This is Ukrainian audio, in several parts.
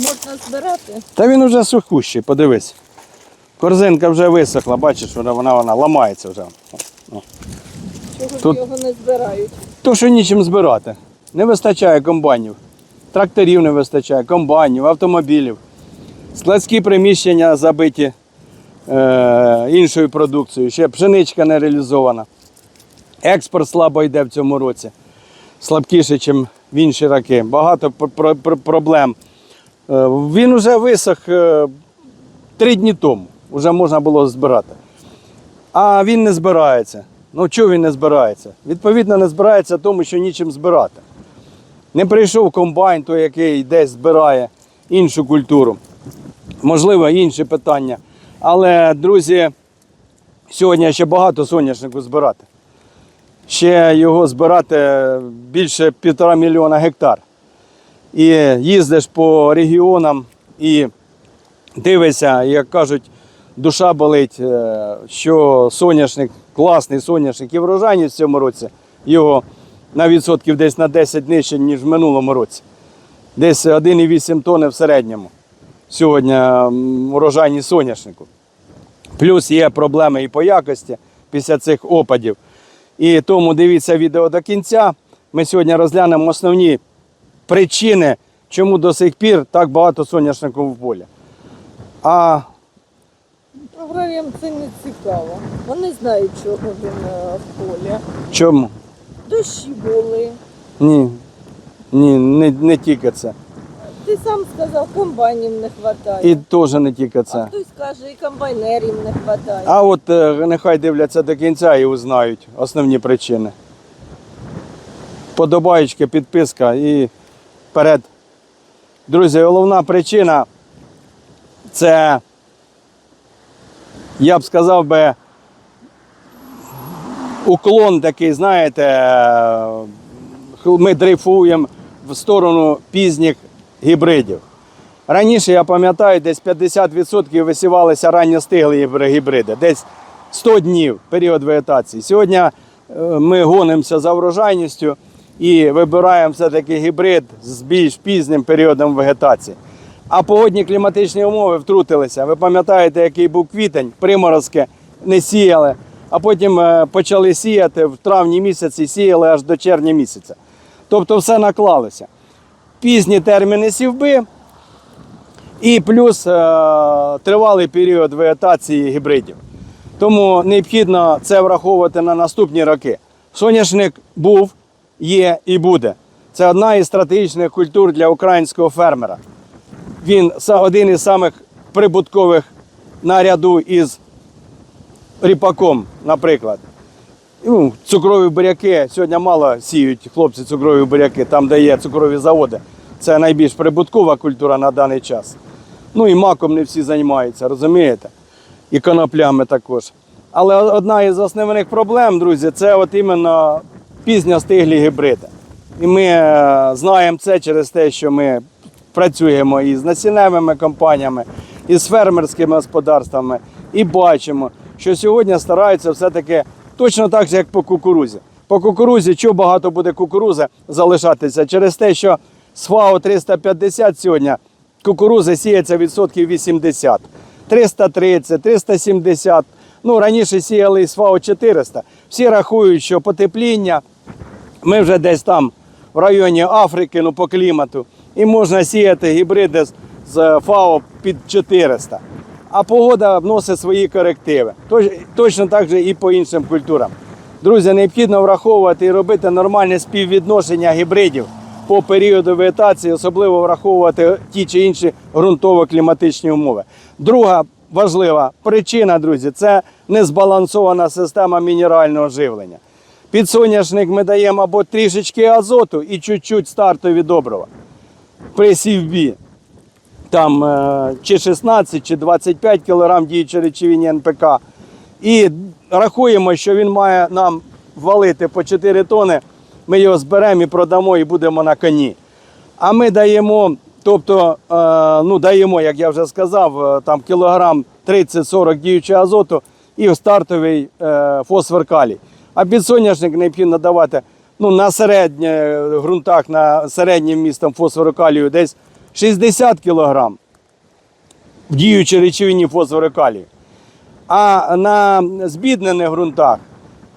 можна збирати? Та він вже сухущий, подивись. Корзинка вже висохла, бачиш, вона, вона, вона ламається вже. Чого Тут- ж його не збирають? То, що нічим збирати. Не вистачає комбайнів. Тракторів не вистачає, комбайнів, автомобілів. Складські приміщення забиті е, іншою продукцією. Ще пшеничка не реалізована. Експорт слабо йде в цьому році. Слабкіше, ніж в інші роки. Багато пр- пр- пр- проблем. Е, він вже висох е, три дні тому. Вже можна було збирати. А він не збирається. Ну чого він не збирається? Відповідно, не збирається тому, що нічим збирати. Не прийшов комбайн, той, який десь збирає іншу культуру. Можливо, інші питання. Але, друзі, сьогодні ще багато соняшнику збирати. Ще його збирати більше півтора мільйона гектар. І їздиш по регіонам і дивишся, як кажуть, душа болить, е, що соняшник, класний соняшник і врожайність в цьому році його на відсотків десь на 10 нижче, ніж в минулому році. Десь 1,8 тонни в середньому. Сьогодні урожайність соняшнику. Плюс є проблеми і по якості після цих опадів. І тому дивіться відео до кінця. Ми сьогодні розглянемо основні причини, чому до сих пір так багато соняшнику в полі. А Аграріям це не цікаво. Вони знають, чого він е, в полі. чому? Дощі були. Ні. Ні, не, не тільки це. Ти сам сказав, комбайнів не вистачає. І теж не тільки А це. хтось каже, і комбайнерів не вистачає. А от е, нехай дивляться до кінця і узнають основні причини. Подобаєчки, підписка і вперед. Друзі, головна причина це, я б сказав би, уклон такий, знаєте, ми дрейфуємо в сторону пізніх гібридів. Раніше, я пам'ятаю, десь 50% висівалися ранньостиглі гібриди, десь 100 днів період вегетації. Сьогодні е, ми гонимося за врожайністю і вибираємо все-таки гібрид з більш пізнім періодом вегетації. А погодні кліматичні умови втрутилися. Ви пам'ятаєте, який був квітень, приморозки не сіяли, а потім е, почали сіяти в травні місяці, сіяли аж до червня місяця. Тобто все наклалося. Пізні терміни сівби, і плюс е, тривалий період вегетації гібридів. Тому необхідно це враховувати на наступні роки. Соняшник був, є і буде. Це одна із стратегічних культур для українського фермера. Він один із самих прибуткових наряду із ріпаком, наприклад. Ну, цукрові буряки сьогодні мало сіють хлопці цукрові буряки, там, де є цукрові заводи. Це найбільш прибуткова культура на даний час. Ну і маком не всі займаються, розумієте? І коноплями також. Але одна із основних проблем, друзі, це от іменно пізньостиглі гібриди. І ми е, знаємо це через те, що ми працюємо і з насінневими компаніями, і з фермерськими господарствами, і бачимо, що сьогодні стараються все-таки точно так же, як по кукурузі. По кукурузі, чого багато буде кукурузи залишатися? Через те, що з ФАО 350 сьогодні кукурузи сіється відсотків 80, 330, 370. Ну, раніше сіяли із ФАО 400. Всі рахують, що потепління, ми вже десь там в районі Африки, ну по клімату, і можна сіяти гібриди з- з ФАО під 400. А погода вносить свої корективи. Точно так же і по іншим культурам. Друзі, необхідно враховувати і робити нормальне співвідношення гібридів по періоду вегетації, особливо враховувати ті чи інші ґрунтово-кліматичні умови. Друга важлива причина, друзі, це незбалансована система мінерального живлення. Під соняшник ми даємо або трішечки азоту і чуть-чуть стартові добрива при сівбі. Там е, чи 16, чи 25 кг діючої речовині НПК. І рахуємо, що він має нам валити по 4 тони. Ми його зберемо і продамо, і будемо на коні. А ми даємо, тобто, е, ну, даємо, як я вже сказав, е, там кілограм 30-40 діючого азоту і стартовий фосфор калій. А під соняшник необхідно давати ну, на середніх ґрунтах, на середнім містом фосфору калію десь 60 кг в діючій речовині фосфору калію. А на збіднених ґрунтах,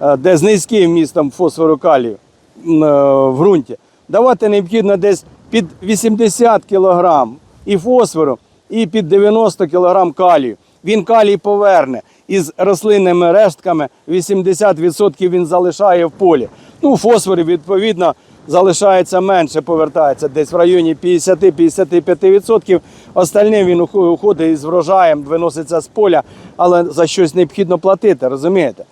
е, де з низьким вмістом фосфору калію е, в ґрунті, давати необхідно десь під 80 кг і фосфору, і під 90 кг калію. Він калій поверне. Із рослинними рештками 80% він залишає в полі. Ну, фосфору, відповідно, залишається менше, повертається десь в районі 50-55%. Остальне він уходить із врожаєм, виноситься з поля, але за щось необхідно платити, розумієте?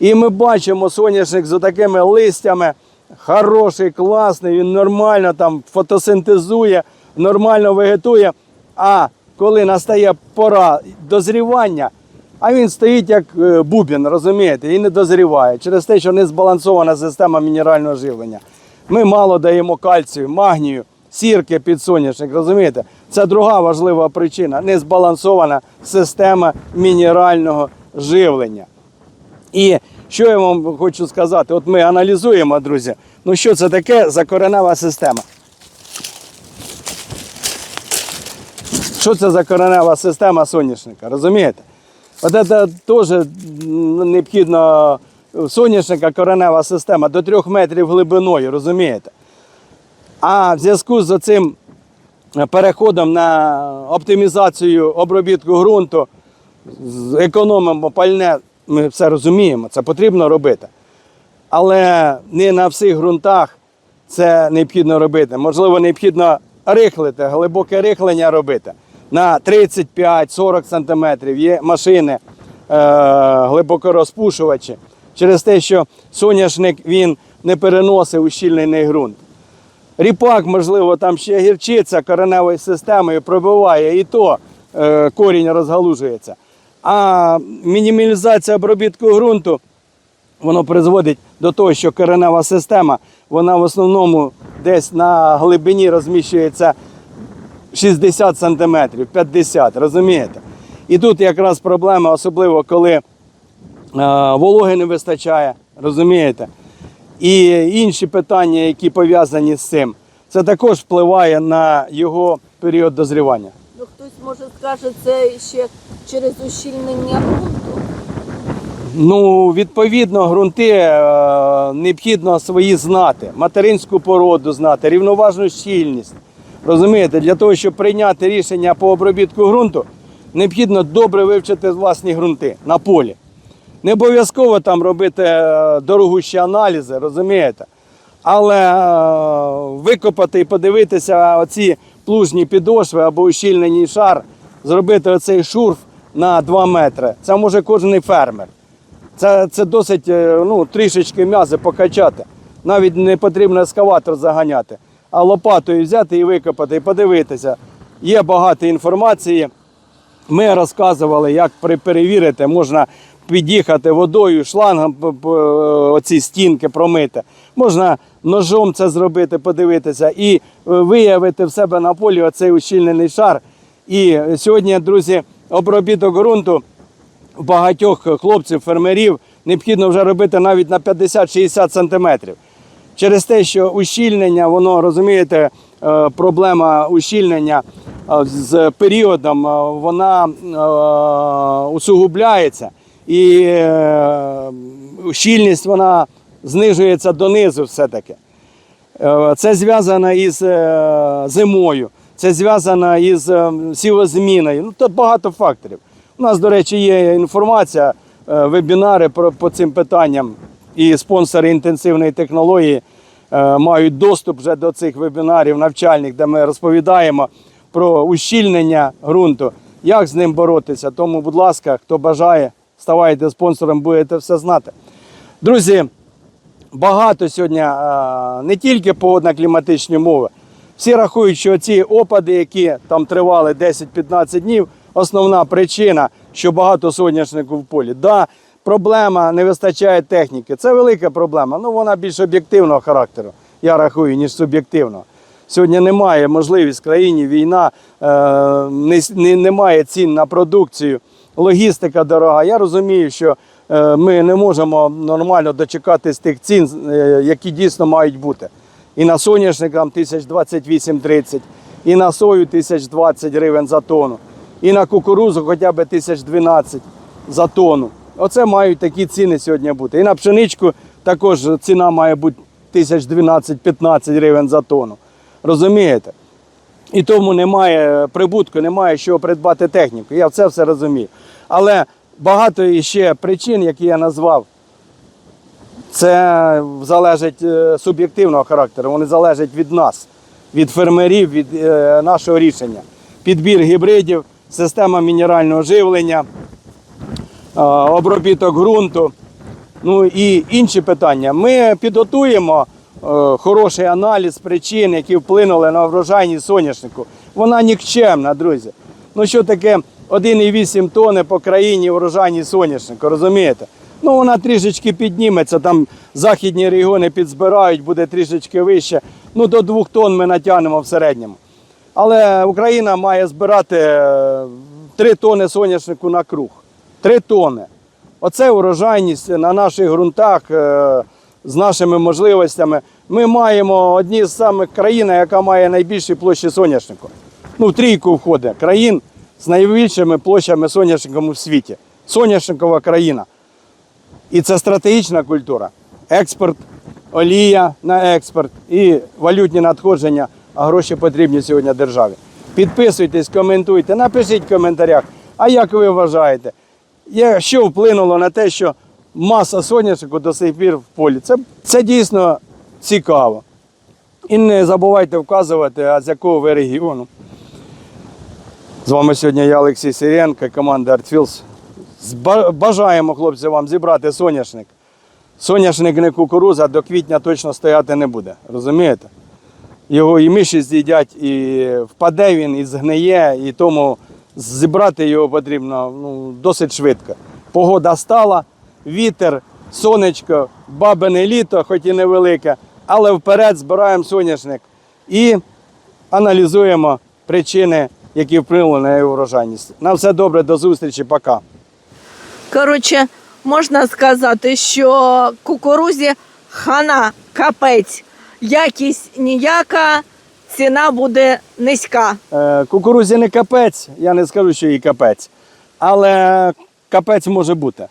І ми бачимо соняшник з такими листями, хороший, класний, він нормально там фотосинтезує, нормально вегетує. А коли настає пора дозрівання, а він стоїть як е, бубін, розумієте, і не дозріває через те, що не збалансована система мінерального живлення. Ми мало даємо кальцію, магнію, сірки під соняшник, розумієте? Це друга важлива причина незбалансована система мінерального живлення. І що я вам хочу сказати? От ми аналізуємо, друзі, ну що це таке за коренева система? Що це за коренева система соняшника? Розумієте? От це теж необхідно соняшника коренева система до 3 метрів глибиною, розумієте? А в зв'язку з цим переходом на оптимізацію обробітку ґрунту, економимо пальне, ми все розуміємо, це потрібно робити. Але не на всіх ґрунтах це необхідно робити. Можливо, необхідно рихлити, глибоке рихлення робити. На 35-40 см є машини е, глибокорозпушувачі. Через те, що соняшник він не переносить ущільнений ґрунт. Ріпак, можливо, там ще гірчиця кореневою системою пробиває, і то е, корінь розгалужується. А мінімалізація обробітку ґрунту воно призводить до того, що коренева система, вона в основному десь на глибині розміщується 60 см, 50 розумієте? І тут якраз проблема, особливо коли е, вологи не вистачає, розумієте? І інші питання, які пов'язані з цим, це також впливає на його період дозрівання. Ну хтось може скаже, це ще через ущільнення ґрунту. Ну, відповідно, ґрунти е, необхідно свої знати, материнську породу знати, рівноважну щільність. Розумієте, для того, щоб прийняти рішення по обробітку ґрунту, необхідно добре вивчити власні ґрунти на полі. Не обов'язково там робити е, дорогущі аналізи, розумієте? Але е, викопати і подивитися оці плужні підошви або ущільнений шар, зробити оцей шурф на 2 метри. Це може кожен фермер. Це, це досить е, ну, трішечки м'язи покачати. Навіть не потрібно ескаватор заганяти, а лопатою взяти і викопати, і подивитися. Є багато інформації. Ми розказували, як перевірити, можна під'їхати водою, шлангом оці стінки промити. Можна ножом це зробити, подивитися і е, виявити в себе на полі оцей ущільнений шар. І сьогодні, друзі, обробіток ґрунту багатьох хлопців, фермерів необхідно вже робити навіть на 50-60 сантиметрів. Через те, що ущільнення, воно розумієте, е, проблема ущільнення е, з періодом е, вона усугубляється, і е, щільність вона знижується донизу все-таки. Це зв'язано із зимою, це зв'язано із сівозміною. Ну, тут багато факторів. У нас, до речі, є інформація, вебінари по цим питанням, і спонсори інтенсивної технології е, мають доступ вже до цих вебінарів навчальних, де ми розповідаємо про ущільнення ґрунту, як з ним боротися. Тому, будь ласка, хто бажає, ставайте спонсором, будете все знати. Друзі, багато сьогодні е, не тільки погодно-кліматичні умови. Всі рахують, що ці опади, які там тривали 10-15 днів, основна причина, що багато соняшнику в полі. Да, проблема не вистачає техніки. Це велика проблема. Ну вона більш об'єктивного характеру, я рахую, ніж суб'єктивного. Сьогодні немає можливість в країні війна, е, не, не, немає цін на продукцію, логістика дорога. Я розумію, що е, ми не можемо нормально дочекатись тих цін, е, які дійсно мають бути. І на соняшник там 1028-30, і на сою 1020 гривень за тонну, і на кукурузу хоча б 1012 за тонну. Оце мають такі ціни сьогодні бути. І на пшеничку також ціна має бути 1012-15 гривень за тонну. Розумієте? І тому немає прибутку, немає що придбати техніку. Я це все розумію. Але багато іще причин, які я назвав, це залежить е, суб'єктивного характеру. Вони залежать від нас, від фермерів, від е, нашого рішення. Підбір гібридів, система мінерального живлення, обробіток ґрунту. Ну і інші питання. Ми підготуємо е, хороший аналіз причин, які вплинули на врожайність соняшнику. Вона нікчемна, друзі. Ну що таке 1,8 тонни по країні врожайність соняшнику, розумієте? Ну вона трішечки підніметься, там західні регіони підзбирають, буде трішечки вище. Ну до 2 тонн ми натягнемо в середньому. Але Україна має збирати 3 тонни соняшнику на круг. 3 тонни. Оце урожайність на наших ґрунтах е, з нашими можливостями. Ми маємо одні з самих країн, яка має найбільші площі соняшнику. Ну, в трійку входить країн з найбільшими площами соняшнику у світі. Соняшникова країна. І це стратегічна культура. Експорт, олія на експорт і валютні надходження, а гроші потрібні сьогодні державі. Підписуйтесь, коментуйте, напишіть в коментарях. А як ви вважаєте, є- що вплинуло на те, що маса соняшнику до сих пір в полі? Це, це дійсно цікаво. І не забувайте вказувати, а з якого ви регіону. З вами сьогодні я Олексій Сиренко, команда ArtFields. Бажаємо, хлопці, вам зібрати соняшник. Соняшник не кукуруза до квітня точно стояти не буде. Розумієте? Його і миші з'їдять, і впаде він, і згниє, і тому зібрати його потрібно ну, досить швидко. Погода стала, вітер, сонечко, бабине літо, хоч і невелике, але вперед збираємо соняшник і аналізуємо причини, які вплинули на його врожайність. На все добре, до зустрічі, пока. Коротше, можна сказати, що кукурузі хана капець. Якість ніяка, ціна буде низька. Е, Кукурузі не капець, я не скажу, що їй капець, але капець може бути.